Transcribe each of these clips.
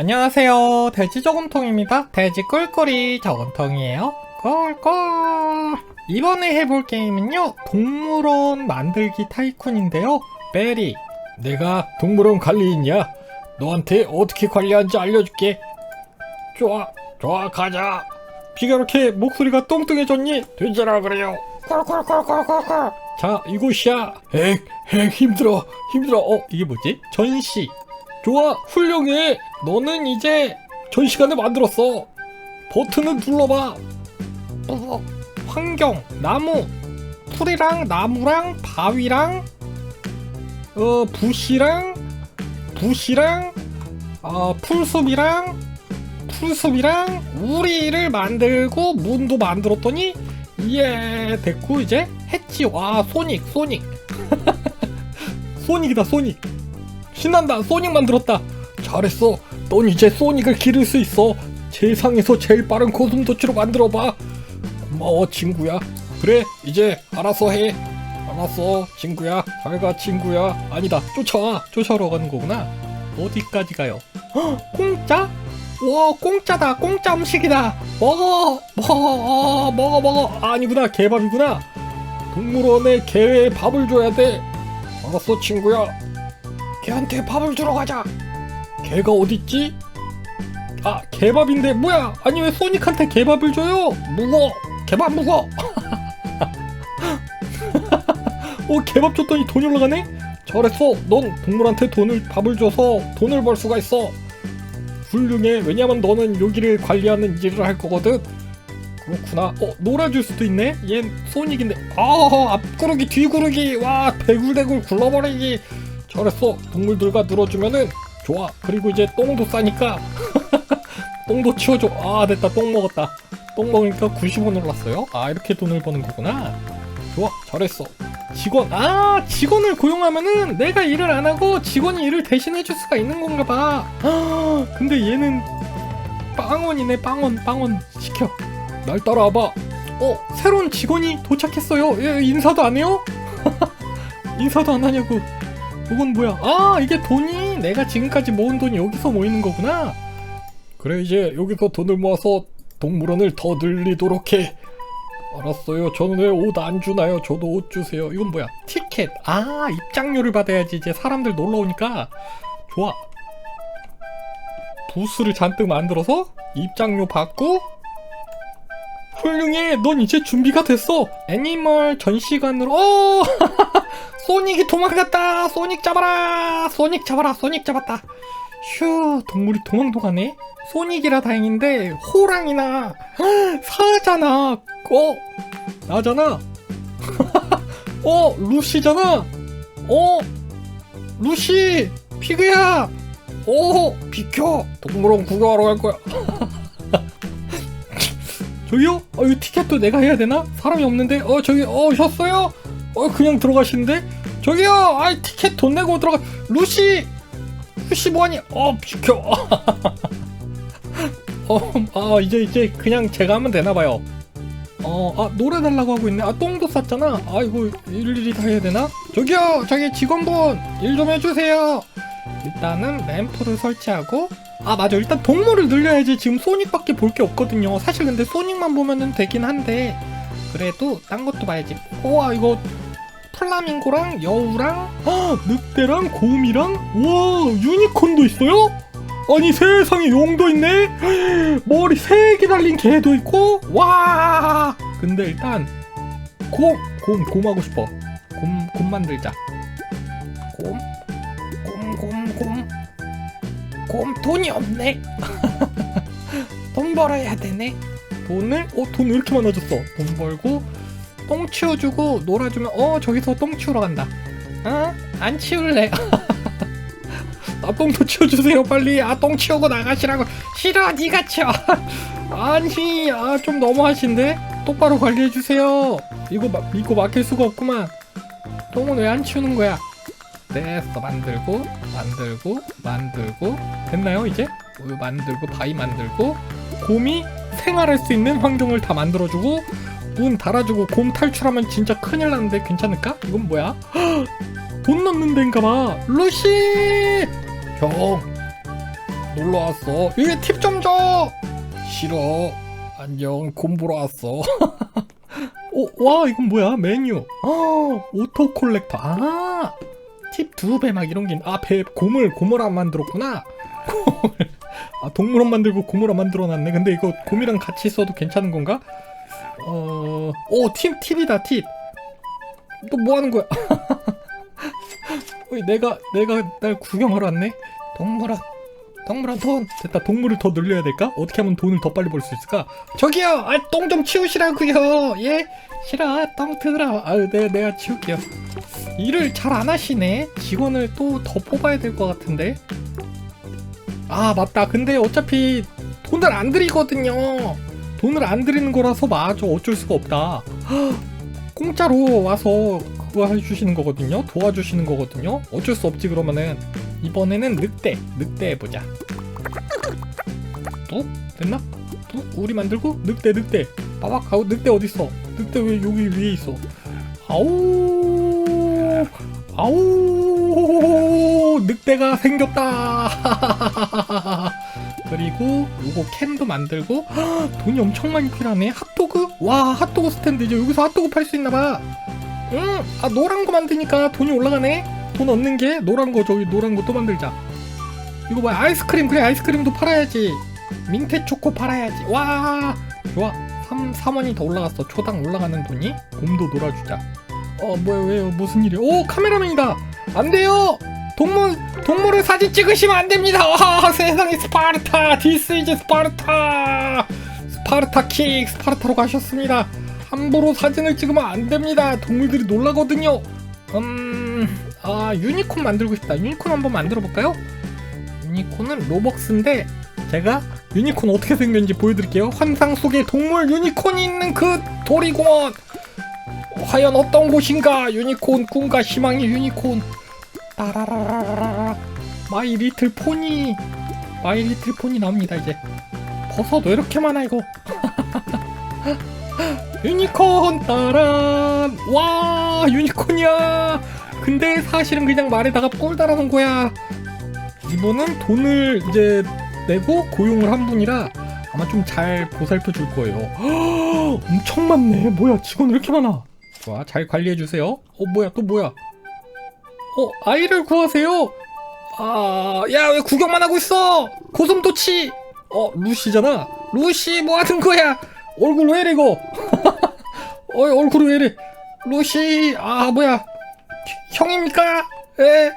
안녕하세요. 돼지 저금통입니다. 돼지 꿀꿀이 저금통이에요. 꿀꿀. 이번에 해볼 게임은요. 동물원 만들기 타이쿤인데요. 베리, 내가 동물원 관리인이야. 너한테 어떻게 관리하는지 알려줄게. 좋아, 좋아, 가자. 비가 이렇게 목소리가 똥뚱해졌니? 되잖아 그래요. 꿀꿀꿀꿀꿀꿀. 자, 이곳이야. 핵, 핵 힘들어, 힘들어. 어, 이게 뭐지? 전시. 좋아, 훌륭해. 너는 이제 전시관을 만들었어. 버튼을 눌러봐. 어, 환경, 나무, 풀이랑 나무랑 바위랑 어 부시랑 부시랑 어 풀숲이랑 풀숲이랑 우리를 만들고 문도 만들었더니 예 됐고 이제 했지 와 소닉 소닉 소닉이다 소닉 신난다 소닉 만들었다 잘했어. 넌 이제 소닉을 기를 수 있어. 세상에서 제일 빠른 고슴도치로 만들어봐. 고마워, 친구야. 그래, 이제 알아서 해. 알았어, 친구야. 잘가, 친구야. 아니다, 쫓아와. 쫓아오러 가는 거구나. 어디까지 가요? 헉, 공짜? 와, 공짜다. 공짜 음식이다. 먹어, 먹어, 어, 먹어, 먹어. 아니구나, 개밥이구나. 동물원에 개에 밥을 줘야 돼. 알았어, 친구야. 걔한테 밥을 주러 가자. 개가 어딨지? 아, 개밥인데 뭐야? 아니 왜 소닉한테 개밥을 줘요? 묵어, 개밥 묵어. 어, 개밥 줬더니 돈이 올라가네? 잘했어. 넌 동물한테 돈을 밥을 줘서 돈을 벌 수가 있어. 훌륭해. 왜냐면 너는 여기를 관리하는 일을 할 거거든. 그렇구나. 어, 놀아줄 수도 있네? 얜 소닉인데. 아, 앞구르기, 뒤구르기. 와, 대굴대굴 굴러버리기. 잘했어. 동물들과 늘어주면은 좋아. 그리고 이제 똥도 싸니까 똥도 치워줘. 아, 됐다. 똥 먹었다. 똥 먹으니까 90원 올랐어요. 아, 이렇게 돈을 버는 거구나. 좋아. 잘했어. 직원. 아, 직원을 고용하면은 내가 일을 안 하고 직원이 일을 대신 해 줄 수가 있는 건가 봐. 아, 근데 얘는 빵원이네, 빵원, 빵원. 시켜. 날 따라와봐. 어, 새로운 직원이 도착했어요. 얘 인사도 안 해요? 인사도 안 하냐고. 이건 뭐야? 아, 이게 돈이 내가 지금까지 모은 돈이 여기서 모이는 거구나. 그래 이제 여기서 돈을 모아서 동물원을 더 늘리도록 해. 알았어요. 저는 왜 옷 안 주나요? 저도 옷 주세요. 이건 뭐야? 티켓. 아, 입장료를 받아야지 이제 사람들 놀러 오니까 좋아. 부스를 잔뜩 만들어서 입장료 받고 훌륭해. 넌 이제 준비가 됐어. 애니멀 전시관으로. 어! 소닉이 도망갔다. 소닉 잡아라. 소닉 잡아라. 소닉 잡았다. 휴, 동물이 도망도 가네. 소닉이라 다행인데 호랑이나 사자나 어 나잖아. 어 루시잖아. 어 루시 피그야. 어 비켜. 동물원 구경하러 갈 거야. 저기요? 어, 이 티켓도 내가 해야 되나? 사람이 없는데? 어, 저기, 어, 오셨어요? 어, 그냥 들어가시는데? 저기요! 아이, 티켓 돈 내고 들어가. 루시! 루시 뭐하니? 어, 비켜. 어, 아, 이제, 이제 그냥 제가 하면 되나봐요. 어, 아, 노래 달라고 하고 있네. 아, 똥도 쌌잖아. 아, 이거 일일이 다 해야 되나? 저기요! 저기 직원분! 일 좀 해주세요! 일단은 램프를 설치하고 아 맞아. 일단 동물을 늘려야지 지금 소닉밖에 볼 게 없거든요. 사실 근데 소닉만 보면은 되긴 한데 그래도 딴 것도 봐야지. 우와 이거 플라밍고랑 여우랑 아, 늑대랑 곰이랑? 와 유니콘도 있어요? 아니 세상에 용도 있네? 머리 세 개 달린 개도 있고? 와! 근데 일단 곰 곰 곰 하고 싶어. 곰 곰 만들자. 곰 곰, 곰 돈이 없네. 돈 벌어야 되네. 돈을, 어, 돈 왜 이렇게 많아졌어? 돈 벌고, 똥 치워주고, 놀아주면, 어, 저기서 똥 치우러 간다. 어? 안 치울래. 아, 똥도 치워주세요, 빨리. 아, 똥 치우고 나가시라고. 싫어, 니가 치워. 아니, 아, 좀 너무하신데? 똑바로 관리해주세요. 이거, 마, 이거 막힐 수가 없구만. 똥은 왜 안 치우는 거야? 됐어 만들고 만들고 만들고 됐나요 이제? 우유 만들고 바위 만들고 곰이 생활할 수 있는 환경을 다 만들어주고 문 달아주고 곰 탈출하면 진짜 큰일 나는데 괜찮을까? 이건 뭐야? 돈 넣는 데인가 봐 루시! 형 놀러 왔어. 이게 팁좀 줘. 싫어. 안녕. 곰 보러 왔어. 오, 와 이건 뭐야 메뉴 어, 오토 콜렉터 아 팁 두 배 막 이런 게 아 배 고물 고물 안 만들었구나. 아 동물원 만들고 고물 안 만들어놨네. 근데 이거 곰이랑 같이 써도 괜찮은 건가? 어오팁 팁이다 팁. 또 뭐 하는 거야? 어이, 내가 내가 날 구경하러 왔네? 동물원 동물원 돈. 됐다. 동물을 더 늘려야 될까? 어떻게 하면 돈을 더 빨리 벌 수 있을까? 저기요! 아 똥 좀 치우시라고요. 예? 싫어. 똥 들어. 아유 내가, 내가 치울게요 일을 잘 안 하시네. 직원을 또 더 뽑아야 될 것 같은데. 아 맞다. 근데 어차피 돈을 안 드리거든요. 돈을 안 드리는 거라서 맞아 어쩔 수가 없다. 공짜로 와서 그거 해주시는 거거든요. 도와주시는 거거든요. 어쩔 수 없지 그러면은. 이번에는 늑대. 늑대 해보자. 뚝? 됐나? 뚝? 우리 만들고? 늑대 늑대. 빠박 하고 늑대 어딨어? 늑대 왜 여기 위에 있어? 아우 아우 늑대가 생겼다. 그리고 요거 캔도 만들고 헉, 돈이 엄청 많이 필요하네. 핫도그? 와 핫도그 스탠드 이제 여기서 핫도그 팔 수 있나봐. 응아 노란 거 만드니까 돈이 올라가네. 돈 얻는 게 노란 거 저기 노란 거 또 만들자. 이거 뭐야? 아이스크림. 그래 아이스크림도 팔아야지. 민트 초코 팔아야지. 와! 좋아. 3, 3원이 더 올라갔어. 초당 올라가는 돈이. 곰도 놀아주자 어 뭐야 왜요? 무슨 일이야 오 카메라맨이다! 안 돼요! 동물 동물을 사진 찍으시면 안 됩니다! 와 세상에 스파르타! 디스 이즈 스파르타 스파르타 킥! 스파르타로 가셨습니다! 함부로 사진을 찍으면 안 됩니다! 동물들이 놀라거든요! 음 아 유니콘 만들고 싶다. 유니콘 한번 만들어 볼까요? 유니콘은 로벅스인데 제가 유니콘 어떻게 생겼는지 보여드릴게요. 환상 속에 동물 유니콘이 있는 그 도리공원. 과연 어떤 곳인가? 유니콘 꿈과 희망의 유니콘. 따라라라라. 마이 리틀 포니. 마이 리틀 포니 나옵니다 이제. 버섯 왜 이렇게 많아 이거? 유니콘 따란. 와 유니콘이야. 근데 사실은 그냥 말에다가 뿔 달아놓은 거야. 이번은 돈을 이제 내고 고용을 한 분이라 아마 좀 잘 보살펴 줄 거예요. 헉, 엄청 많네. 뭐야, 직원 왜 이렇게 많아? 좋아, 잘 관리해 주세요. 어, 뭐야, 또 뭐야? 어, 아이를 구하세요. 아, 야, 왜 구경만 하고 있어? 고슴도치. 어, 루시잖아. 루시, 뭐 하는 거야? 얼굴 왜 이래, 이거? 어, 얼굴 왜 이래? 루시, 아, 뭐야? 형입니까? 에?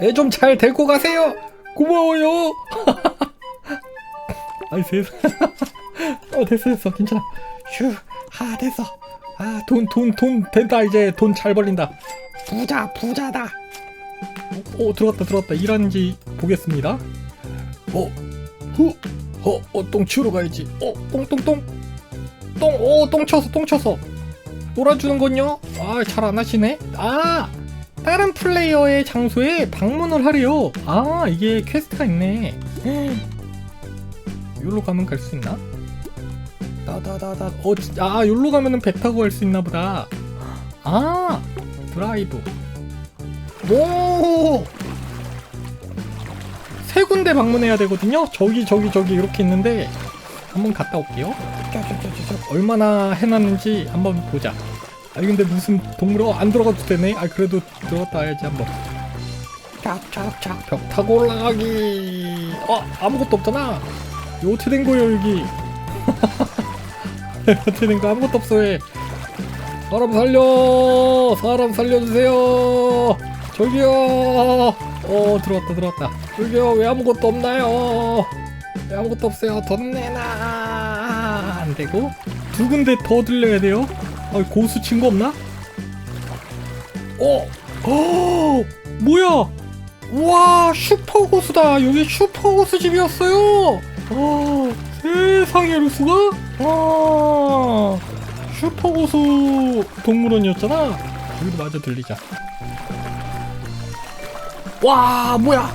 애 좀 잘 데리고 가세요. 고마워요. 아이 세상. 어 됐어 됐어 괜찮아. 휴, 아 됐어. 아 돈 돈 돈 된다 이제 돈 잘 벌린다. 부자 부자다. 오, 오 들어갔다 들어갔다 일하는지 보겠습니다. 어, 후, 어, 어, 똥 치우러 가야지. 어, 똥 똥 똥, 똥, 오, 똥 쳐서 똥 쳐서 놀아주는 건요. 아 잘 안 하시네. 아. 다른 플레이어의 장소에 방문을 하래요. 아, 이게 퀘스트가 있네. 여기로 가면 갈 수 있나? 다다다다. 어, 진- 아, 여기로 가면은 배 타고 갈 수 있나 보다. 아, 드라이브. 오! 세 군데 방문해야 되거든요. 저기, 저기, 저기 이렇게 있는데 한번 갔다 올게요. 얼마나 해놨는지 한번 보자. 아 근데 무슨 동물 어, 안 들어가도 되네. 아 그래도 들어갔다 와야지 한번. 쫙쫙쫙 벽 타고 올라가기. 어 아무것도 없잖아. 이거 어떻게 된 거예요 여기? 된거 아무것도 없어 왜? 사람 살려. 사람 살려주세요. 저기요. 어 들어왔다 들어왔다. 저기요 왜 아무것도 없나요? 왜 아무것도 없어요. 돈 내놔. 안 되고 두 군데 더 들려야 돼요. 아, 고수 친구 없나? 어, 어, 뭐야? 와, 슈퍼 고수다. 여기 슈퍼 고수 집이었어요. 어, 세상에 루스가? 와, 슈퍼 고수 동물원이었잖아. 여기도 마저 들리자. 와, 뭐야?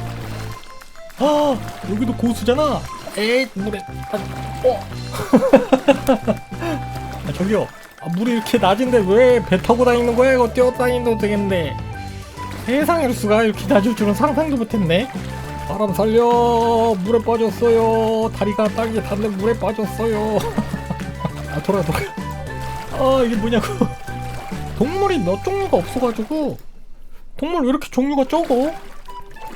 아, 여기도 고수잖아. 에이, 노래. 아, 어. 아, 저기요. 아, 물이 이렇게 낮은데 왜 배 타고 다니는 거야? 이거 뛰어 다니도 되겠는데. 세상에 수가 이렇게 낮을 줄은 상상도 못했네. 사람 살려. 물에 빠졌어요. 다리가 땅에 닿는 물에 빠졌어요. 아 돌아 돌아. 아 이게 뭐냐고. 동물이 몇 종류가 없어가지고. 동물 왜 이렇게 종류가 적어?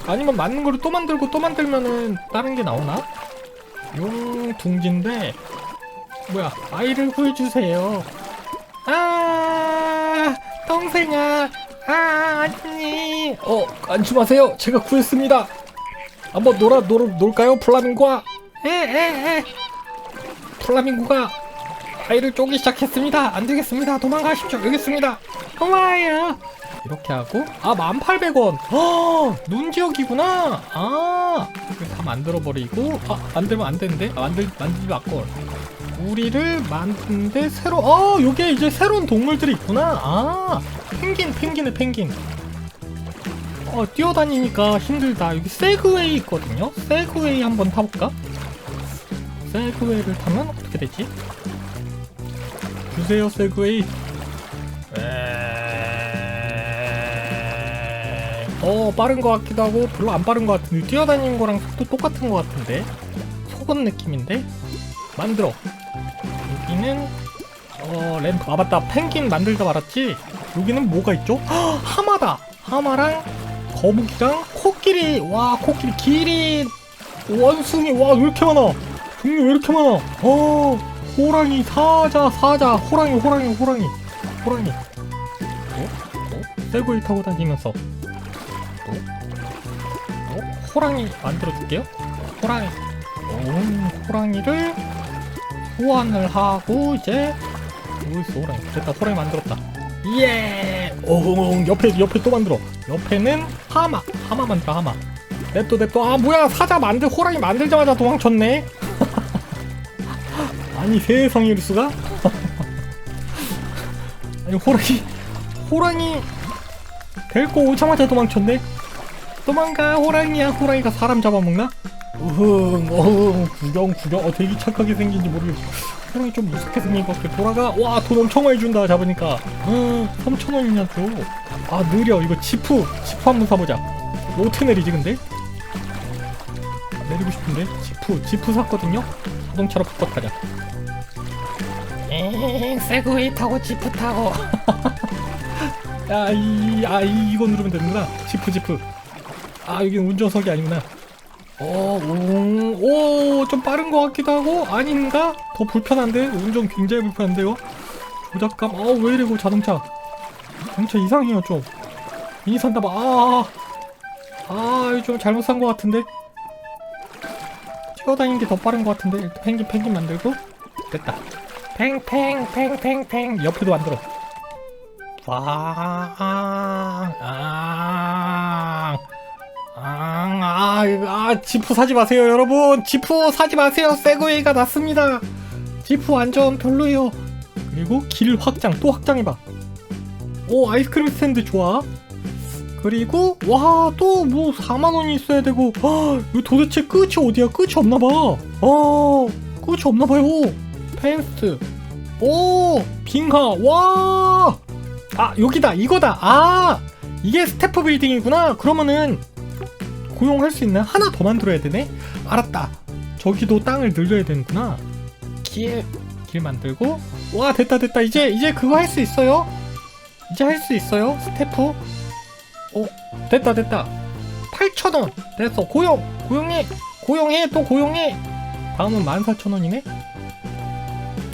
아니면 맞는 거를 또 만들고 또 만들면은 다른 게 나오나? 용 둥지인데 뭐야 아이를 구해주세요. 아 동생아. 아 언니 어 안심하세요. 제가 구했습니다 한번 놀아 놀, 놀까요? 플라밍고와? 에에에 플라밍고가 아이를 쪼기 시작했습니다. 안 되겠습니다. 도망가십시오. 여기 있습니다. 고마워요. 이렇게 하고 아 1800원. 어 눈 지역이구나. 아 이거 다 만들어버리고 아 만들면 안 되는데? 아, 만들 만들지 말걸 우리를 만드는데 새로 어 요게 이제 새로운 동물들이 있구나. 아 펭귄 펭귄의 펭귄 어 뛰어다니니까 힘들다. 여기 세그웨이 있거든요. 세그웨이 한번 타볼까? 세그웨이를 타면 어떻게 되지? 주세요 세그웨이. 어 빠른 것 같기도 하고 별로 안 빠른 것 같은데. 뛰어다니는 거랑 속도 똑같은 것 같은데? 속은 느낌인데? 만들어. 여기는 어 램프. 아 맞다. 펭귄 만들다 말았지? 여기는 뭐가 있죠? 헉, 하마다! 하마랑 거북이랑 코끼리 와 코끼리 기린 원숭이 와 왜 이렇게 많아 종류 왜 이렇게 많아 어 호랑이 사자 사자 호랑이 호랑이 호랑이 호랑이 어? 어? 세구이 타고 다니면서 또? 어? 호랑이 만들어줄게요 호랑이 오, 호랑이를 소환을 하고 이제 어딨어 호랑이 됐다 호랑이 만들었다 예! 오, 옆에 옆에 또 만들어. 옆에는 하마, 하마 만들어 하마. 냅둬 냅둬. 아 뭐야 사자 만들 호랑이 만들자마자 도망쳤네. 아니 세상에 수가? 아니 호랑이 호랑이 데리고 오자마자 도망쳤네. 도망가 호랑이야 호랑이가 사람 잡아먹나? 으흥 어흥 구경 구경 어 되게 착하게 생긴지 모르겠어 호랑이 좀 무섭게 생긴 것 같아 돌아가 와 돈 엄청 많이 준다 잡으니까. 3천원이나 줘아 느려. 이거 지프. 지프 한번 사보자. 어떻게 내리지 근데? 아, 내리고 싶은데? 지프. 지프 샀거든요? 자동차로 바꿔타자. 엥 세그웨이 타고 지프 타고. 야이 아 이, 이거 누르면 되는구나. 지프 지프. 아 여기는 운전석이 아니구나 어, 오, 좀 빠른 것 같기도 하고 아닌가? 더 불편한데? 운전 굉장히 불편한데요? 조작감, 어, 왜 이래, 고 자동차. 자동차 이상해요, 좀. 미니 산다 봐, 아, 아, 이거 좀 잘못 산 것 같은데? 뛰어다니는 게 더 빠른 것 같은데? 펭귄, 펭귄 만들고, 됐다. 팽, 팽, 팽, 팽, 팽. 옆에도 만들어. 와, 아, 아. 아, 아, 아, 지프 사지 마세요, 여러분. 지프 사지 마세요. 세그웨이가 낫습니다. 지프 완전 별로예요. 그리고 길 확장, 또 확장해봐. 오, 아이스크림 스탠드 좋아. 그리고, 와, 또 뭐 4만 원이 있어야 되고, 아, 이거 도대체 끝이 어디야? 끝이 없나 봐. 어, 끝이 없나 봐요. 펜스. 오, 빙하. 와! 아, 여기다. 이거다. 아! 이게 스태프 빌딩이구나. 그러면은, 고용할 수 있나? 하나 더 만들어야 되네? 알았다. 저기도 땅을 늘려야 되는구나. 길, 길 만들고. 와, 됐다, 됐다. 이제, 이제 그거 할 수 있어요? 이제 할 수 있어요? 스태프? 어, 됐다, 됐다. 8,000원. 됐어. 고용, 고용해. 고용해, 또 고용해. 다음은 14,000원이네?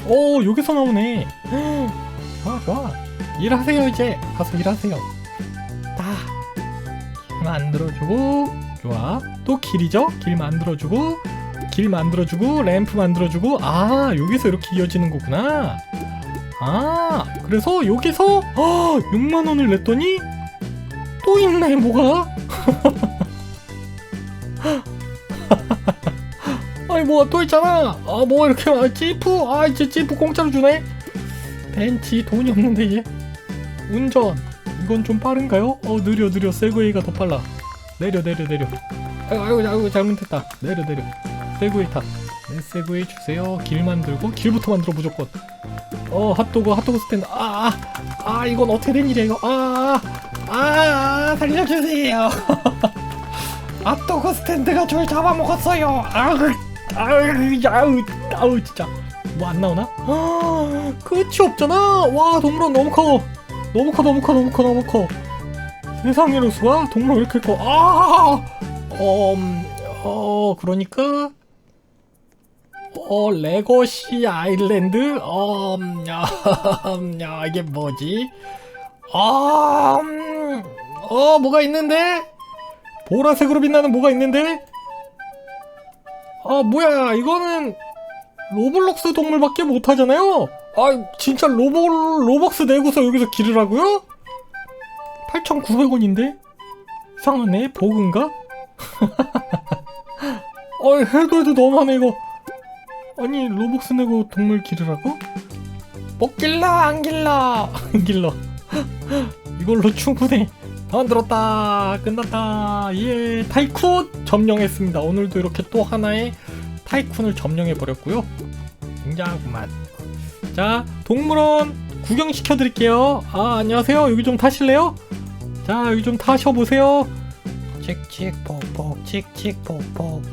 오, 여기서 나오네. 좋아, 좋아. 일하세요, 이제. 가서 일하세요. 딱. 만들어주고 좋아. 또 길이죠? 길 만들어주고 길 만들어주고 램프 만들어주고. 아 여기서 이렇게 이어지는 거구나. 아 그래서 여기서 어, 6만원을 냈더니 또 있네 뭐가? 아니 뭐가 또 있잖아. 아뭐 이렇게 많아? 지프 아 이제 지프 공짜로 주네. 벤치 돈이 없는데 이제 운전. 이건 좀 빠른가요? 어 느려 느려. 세그웨이가 더 빨라 내려 내려 내려 아이고 아이고, 아이고 잘못했다 내려 내려 세그웨이 타 네, 세그웨이 주세요 길 만들고 길부터 만들어 무조건 어 핫도그 핫도그 스탠드 아아 아, 아, 이건 어떻게 된 일이야 이거 아아 아, 아, 살려주세요 핫도그 스탠드가 절 잡아먹었어요. 아우, 아우, 아우, 아우, 진짜. 뭐 안 나오나? 아, 끝이 없잖아. 와, 동물원 너무 커. 너무 커, 너무 커, 너무 커, 너무 커. 세상에로 수가 동물원 왜 이렇게 커? 아, 어, 음, 어, 그러니까. 어, 레거시 아일랜드? 어, 음, 야, 음, 야, 이게 뭐지? 아, 음, 어, 뭐가 있는데? 보라색으로 빛나는 뭐가 있는데? 아, 뭐야, 이거는 로블록스 동물밖에 못하잖아요? 아, 진짜 로블, 로벅스 내고서 여기서 기르라고요? 8,900원인데? 이상하네, 버그인가? 어이, 해도 해도 너무하네, 이거. 아니, 로벅스 내고 동물 기르라고? 못 길러, 안 길러, 안 길러. 이걸로 충분해. 만들었다. 끝났다. 예, 타이쿤 점령했습니다. 오늘도 이렇게 또 하나의 타이쿤을 점령해 버렸고요. 굉장하구만. 자, 동물원 구경시켜 드릴게요. 아, 안녕하세요. 여기 좀 타실래요? 자, 여기 좀 타셔 보세요. 칙칙 폭폭 칙칙 폭폭.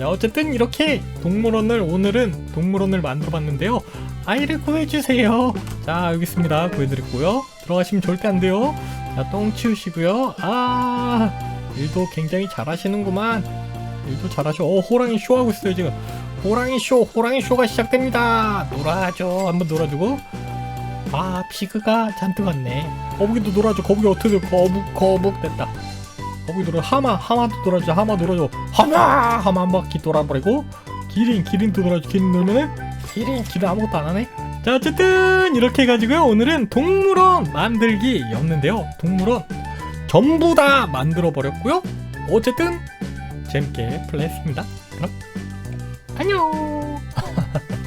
자, 어쨌든 이렇게 동물원을 오늘은 동물원을 만들어 봤는데요. 아이를 구해주세요. 자, 여기 있습니다. 구해드렸고요. 들어가시면 절대 안 돼요. 자, 똥 치우시고요. 아, 일도 굉장히 잘하시는구만. 일도 잘하셔. 어, 호랑이 쇼하고 있어요, 지금. 호랑이 쇼, 호랑이 쇼가 시작됩니다. 놀아줘. 한번 놀아주고. 아, 피그가 잔뜩 왔네. 거북이도 놀아줘. 거북이 어떻게 돼? 거북, 거북 됐다. 거북이 놀아. 하마, 하마도 놀아줘. 하마 놀아줘. 하마, 하마 한 바퀴 돌아버리고. 기린, 기린도 놀아줘. 기린 놀면은 기린, 기린 아무것도 안 하네. 자, 어쨌든 이렇게 해가지고요. 오늘은 동물원 만들기였는데요. 동물원 전부 다 만들어 버렸고요. 어쨌든 재밌게 플레이했습니다. 그럼 안녕.